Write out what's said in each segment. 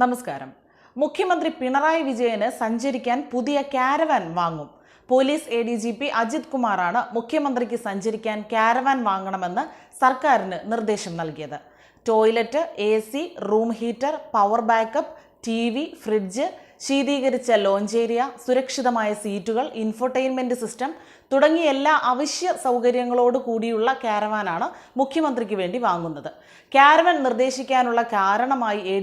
നമസ്കാരം. മുഖ്യമന്ത്രി പിണറായി വിജയന് സഞ്ചരിക്കാൻ പുതിയ കാരവാൻ വാങ്ങും. Police A D G P Ajith കുമാറാണ് മുഖ്യമന്ത്രിക്ക് സഞ്ചരിക്കാൻ കാരവാൻ വാങ്ങണമെന്ന് സർക്കാരിന് നിർദ്ദേശം നൽകിയത്. Toilet a room heater power backup T fridge ശീതീകരിച്ച ലോഞ്ച് ഏരിയ സുരക്ഷിതമായ സീറ്റുകൾ ഇൻഫോർടൈൻമെന്റ് സിസ്റ്റം തുടങ്ങിയ എല്ലാ അവശ്യ സൗകര്യങ്ങളോട് കൂടിയുള്ള കാരവാനാണ് മുഖ്യമന്ത്രിക്ക് വേണ്ടി വാങ്ങുന്നത്. കാരവൻ നിർദ്ദേശിക്കാനുള്ള കാരണമായി എ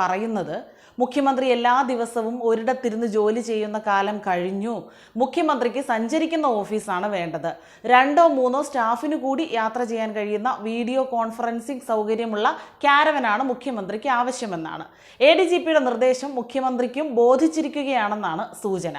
പറയുന്നത് മുഖ്യമന്ത്രി എല്ലാ ദിവസവും ഒരിടത്തിരുന്ന് ജോലി ചെയ്യുന്ന കാലം കഴിഞ്ഞു. മുഖ്യമന്ത്രിക്ക് സഞ്ചരിക്കുന്ന ഓഫീസാണ് വേണ്ടത്. രണ്ടോ മൂന്നോ സ്റ്റാഫിനു കൂടി യാത്ര ചെയ്യാൻ കഴിയുന്ന വീഡിയോ കോൺഫറൻസിംഗ് സൗകര്യമുള്ള ക്യാരവനാണ് മുഖ്യമന്ത്രിക്ക് ആവശ്യമെന്നാണ്. എ ഡി ജി പിയുടെ നിർദ്ദേശം മുഖ്യമന്ത്രിക്കും ബോധിച്ചിരിക്കുകയാണെന്നാണ് സൂചന.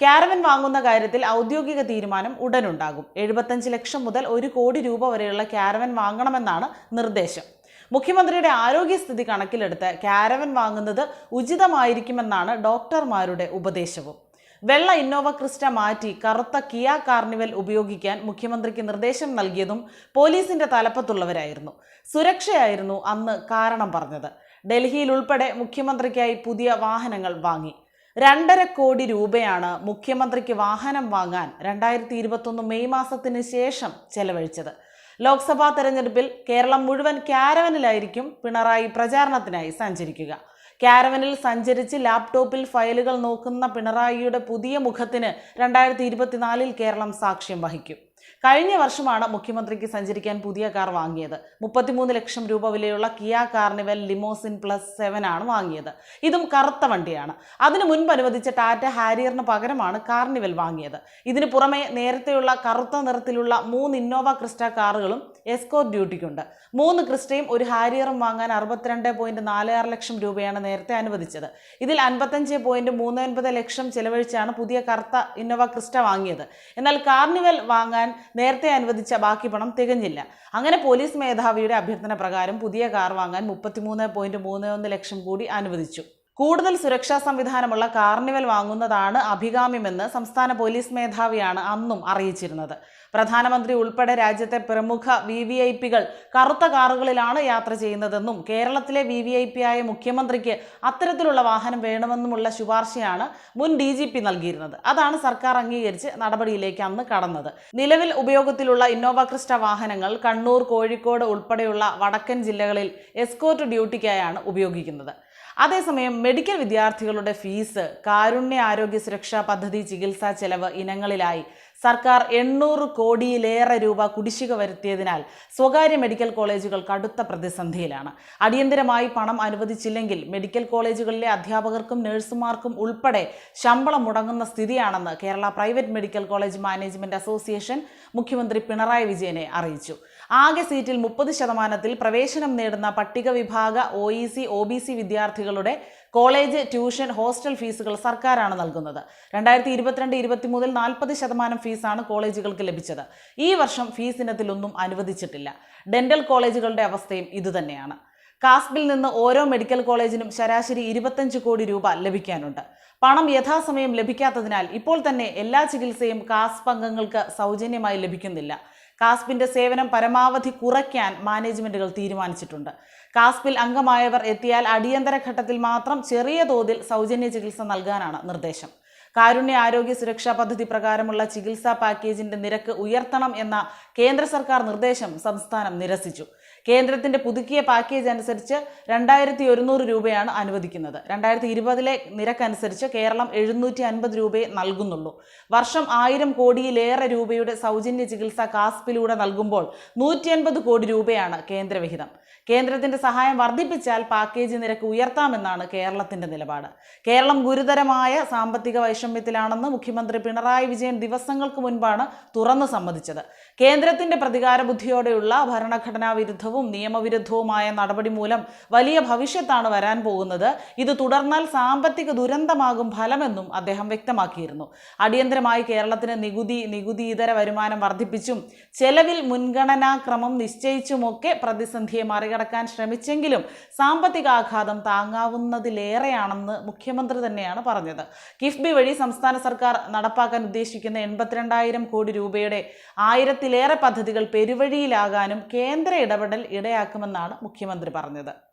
കാരവൻ വാങ്ങുന്ന കാര്യത്തിൽ ഔദ്യോഗിക തീരുമാനം ഉടനുണ്ടാകും. എഴുപത്തഞ്ച് ലക്ഷം മുതൽ ഒരു കോടി രൂപ വരെയുള്ള കാരവൻ വാങ്ങണമെന്നാണ് നിർദ്ദേശം. മുഖ്യമന്ത്രിയുടെ ആരോഗ്യസ്ഥിതി കണക്കിലെടുത്ത് കാരവൻ വാങ്ങുന്നത് ഉചിതമായിരിക്കുമെന്നാണ് ഡോക്ടർമാരുടെ ഉപദേശവും. വെള്ള ഇന്നോവ ക്രിസ്റ്റ മാറ്റി കറുത്ത കിയ കാർണിവൽ ഉപയോഗിക്കാൻ മുഖ്യമന്ത്രിക്ക് നിർദ്ദേശം നൽകിയതും പോലീസിന്റെ തലപ്പത്തുള്ളവരായിരുന്നു. സുരക്ഷയായിരുന്നു അന്ന് കാരണം പറഞ്ഞത്. ഡൽഹിയിൽ ഉൾപ്പെടെ മുഖ്യമന്ത്രിക്കായി പുതിയ വാഹനങ്ങൾ വാങ്ങി. രണ്ടര കോടി രൂപയാണ് മുഖ്യമന്ത്രിക്ക് വാഹനം വാങ്ങാൻ രണ്ടായിരത്തി ഇരുപത്തൊന്ന് മെയ് മാസത്തിന് ശേഷം ചെലവഴിച്ചത്. ലോക്സഭാ തെരഞ്ഞെടുപ്പിൽ കേരളം മുഴുവൻ കാരവനിലായിരിക്കും പിണറായി പ്രചാരണത്തിനായി സഞ്ചരിക്കുക. കാരവനിൽ സഞ്ചരിച്ച് ലാപ്ടോപ്പിൽ ഫയലുകൾ നോക്കുന്ന പിണറായിയുടെ പുതിയ മുഖത്തിന് രണ്ടായിരത്തി ഇരുപത്തിനാലിൽ കേരളം സാക്ഷ്യം വഹിക്കും. കഴിഞ്ഞ വർഷമാണ് മുഖ്യമന്ത്രിക്ക് സഞ്ചരിക്കാൻ പുതിയ കാർ വാങ്ങിയത്. മുപ്പത്തിമൂന്ന് ലക്ഷം രൂപ വിലയുള്ള Kia Carnival Limousine plus seven ആണ് വാങ്ങിയത്. ഇതും കറുത്ത വണ്ടിയാണ്. അതിനു മുൻപ് അനുവദിച്ച ടാറ്റ ഹാരിയറിന് പകരമാണ് കാർണിവൽ വാങ്ങിയത്. ഇതിന് പുറമെ നേരത്തെയുള്ള കറുത്ത നിറത്തിലുള്ള മൂന്ന് ഇന്നോവ ക്രിസ്റ്റ കാറുകളും എസ്കോർ ഡ്യൂട്ടിക്കുണ്ട്. മൂന്ന് ക്രിസ്റ്റയും ഒരു ഹാരിയറും വാങ്ങാൻ അറുപത്തിരണ്ട് പോയിന്റ് നാല് ആറ് ലക്ഷം രൂപയാണ് നേരത്തെ അനുവദിച്ചത്. ഇതിൽ അൻപത്തഞ്ച് പോയിന്റ് മൂന്ന് ഒൻപത് ലക്ഷം ചെലവഴിച്ചാണ് പുതിയ കറുത്ത ഇന്നോവ ക്രിസ്റ്റ വാങ്ങിയത്. എന്നാൽ കാർണിവൽ വാങ്ങാൻ നേരത്തെ അനുവദിച്ച ബാക്കി പണം തികഞ്ഞില്ല. അങ്ങനെ പോലീസ് മേധാവിയുടെ അഭ്യർത്ഥന പ്രകാരം പുതിയ കാർ വാങ്ങാൻ മുപ്പത്തിമൂന്ന് ലക്ഷം കൂടി അനുവദിച്ചു. കൂടുതൽ സുരക്ഷാ സംവിധാനമുള്ള കാർണിവൽ വാങ്ങുന്നതാണ് അഭികാമ്യമെന്ന് സംസ്ഥാന പോലീസ് മേധാവിയാണ് അന്നും അറിയിച്ചിരുന്നത്. പ്രധാനമന്ത്രി ഉൾപ്പെടെ രാജ്യത്തെ പ്രമുഖ വി വി ഐ പികൾ കറുത്ത കാറുകളിലാണ് യാത്ര ചെയ്യുന്നതെന്നും കേരളത്തിലെ വി വി ഐ പി ആയ മുഖ്യമന്ത്രിക്ക് അത്തരത്തിലുള്ള വാഹനം വേണമെന്നുമുള്ള ശുപാർശയാണ് മുൻ ഡി ജി പി നൽകിയിരുന്നത്. അതാണ് സർക്കാർ അംഗീകരിച്ച് നടപടിയിലേക്ക് അന്ന് കടന്നത്. നിലവിൽ ഉപയോഗത്തിലുള്ള ഇന്നോവ ക്രിസ്റ്റ വാഹനങ്ങൾ കണ്ണൂർ കോഴിക്കോട് ഉൾപ്പെടെയുള്ള വടക്കൻ ജില്ലകളിൽ എസ്കോർട്ട് ഡ്യൂട്ടിക്കായാണ് ഉപയോഗിക്കുന്നത്. അതേസമയം മെഡിക്കൽ വിദ്യാർത്ഥികളുടെ ഫീസ് കാരുണ്യ ആരോഗ്യ സുരക്ഷാ പദ്ധതി ചികിത്സാ ചെലവ് ഇനങ്ങളിലായി. സർക്കാർ എണ്ണൂറ് കോടിയിലേറെ രൂപ കുടിശ്ശിക വരുത്തിയതിനാൽ സ്വകാര്യ മെഡിക്കൽ കോളേജുകൾ കടുത്ത പ്രതിസന്ധിയിലാണ്. അടിയന്തരമായി പണം അനുവദിച്ചില്ലെങ്കിൽ മെഡിക്കൽ കോളേജുകളിലെ അധ്യാപകർക്കും നഴ്സുമാർക്കും ഉൾപ്പെടെ ശമ്പളം മുടങ്ങുന്ന സ്ഥിതിയാണെന്ന് Kerala private medical college management association മുഖ്യമന്ത്രി പിണറായി വിജയനെ അറിയിച്ചു. ആകെ സീറ്റിൽ മുപ്പത് ശതമാനത്തിൽ പ്രവേശനം നേടുന്ന പട്ടിക വിഭാഗ O E C O B C വിദ്യാർത്ഥികളുടെ കോളേജ് ട്യൂഷൻ ഹോസ്റ്റൽ ഫീസുകൾ സർക്കാരാണ് നൽകുന്നത്. രണ്ടായിരത്തി ഇരുപത്തിരണ്ട് ഇരുപത്തി മുതൽ നാൽപ്പത് ശതമാനം ഫീസാണ് കോളേജുകൾക്ക് ലഭിച്ചത്. ഈ വർഷം ഫീസ് ഇനത്തിലൊന്നും അനുവദിച്ചിട്ടില്ല. ഡെന്റൽ കോളേജുകളുടെ അവസ്ഥയും ഇതുതന്നെയാണ്. കാസ്പിൽ നിന്ന് ഓരോ മെഡിക്കൽ കോളേജിനും ശരാശരി ഇരുപത്തഞ്ച് കോടി രൂപ ലഭിക്കാനുണ്ട്. പണം യഥാസമയം ലഭിക്കാത്തതിനാൽ ഇപ്പോൾ തന്നെ എല്ലാ ചികിത്സയും കാസ്പ് അംഗങ്ങൾക്ക് സൗജന്യമായി ലഭിക്കുന്നില്ല. കാസ്പിന്റെ സേവനം പരമാവധി കുറയ്ക്കാൻ മാനേജ്മെന്റുകൾ തീരുമാനിച്ചിട്ടുണ്ട്. കാസ്പിൽ അംഗമായവർ എത്തിയാൽ അടിയന്തര ഘട്ടത്തിൽ മാത്രം ചെറിയ തോതിൽ സൗജന്യ ചികിത്സ നൽകാനാണ് നിർദ്ദേശം. കാരുണ്യ ആരോഗ്യ സുരക്ഷാ പദ്ധതി പ്രകാരമുള്ള ചികിത്സാ പാക്കേജിന്റെ നിരക്ക് ഉയർത്തണം എന്ന കേന്ദ്ര സർക്കാർ നിർദ്ദേശം സംസ്ഥാനം നിരസിച്ചു. കേന്ദ്രത്തിന്റെ പുതുക്കിയ പാക്കേജ് അനുസരിച്ച് രണ്ടായിരത്തി ഒരുന്നൂറ് രൂപയാണ് അനുവദിക്കുന്നത്. രണ്ടായിരത്തി ഇരുപതിലെ നിരക്കനുസരിച്ച് കേരളം എഴുന്നൂറ്റി അൻപത് രൂപയെ നൽകുന്നുള്ളൂ. വർഷം ആയിരം കോടിയിലേറെ രൂപയുടെ സൗജന്യ ചികിത്സ കാസ്പിലൂടെ നൽകുമ്പോൾ നൂറ്റി അൻപത് കോടി രൂപയാണ് കേന്ദ്രവിഹിതം. കേന്ദ്രത്തിന്റെ സഹായം വർദ്ധിപ്പിച്ചാൽ പാക്കേജ് നിരക്ക് ഉയർത്താമെന്നാണ് കേരളത്തിന്റെ നിലപാട്. കേരളം ഗുരുതരമായ സാമ്പത്തിക വൈഷമ്യത്തിലാണെന്ന് മുഖ്യമന്ത്രി പിണറായി വിജയൻ ദിവസങ്ങൾക്ക് മുൻപാണ് തുറന്നു സമ്മതിച്ചത്. കേന്ദ്രത്തിന്റെ പ്രതികാര ബുദ്ധിയോടെയുള്ള ഭരണഘടനാ വിരുദ്ധവും നിയമവിരുദ്ധവുമായ നടപടി മൂലം വലിയ ഭവിഷ്യത്താണ് വരാൻ പോകുന്നത്. ഇത് തുടർന്നാൽ സാമ്പത്തിക ദുരന്തമാകും ഫലമെന്നും അദ്ദേഹം വ്യക്തമാക്കിയിരുന്നു. അടിയന്തരമായി കേരളത്തിന് നികുതി നികുതി ഇതര വരുമാനം വർദ്ധിപ്പിച്ചും ചെലവിൽ മുൻഗണനാക്രമം നിശ്ചയിച്ചുമൊക്കെ പ്രതിസന്ധിയെ മറികടക്കാൻ ശ്രമിച്ചെങ്കിലും സാമ്പത്തിക ആഘാതം താങ്ങാവുന്നതിലേറെയാണെന്ന് മുഖ്യമന്ത്രി തന്നെയാണ് പറഞ്ഞത്. കിഫ്ബി വഴി സംസ്ഥാന സർക്കാർ നടപ്പാക്കാൻ ഉദ്ദേശിക്കുന്ന എൺപത്തിരണ്ടായിരം കോടി രൂപയുടെ ആയിരത്തിലേറെ പദ്ധതികൾ പെരുവഴിയിലാകാനും കേന്ദ്ര ഇടപെടൽ ഇടയാക്കുമെന്നാണ് മുഖ്യമന്ത്രി പറഞ്ഞത്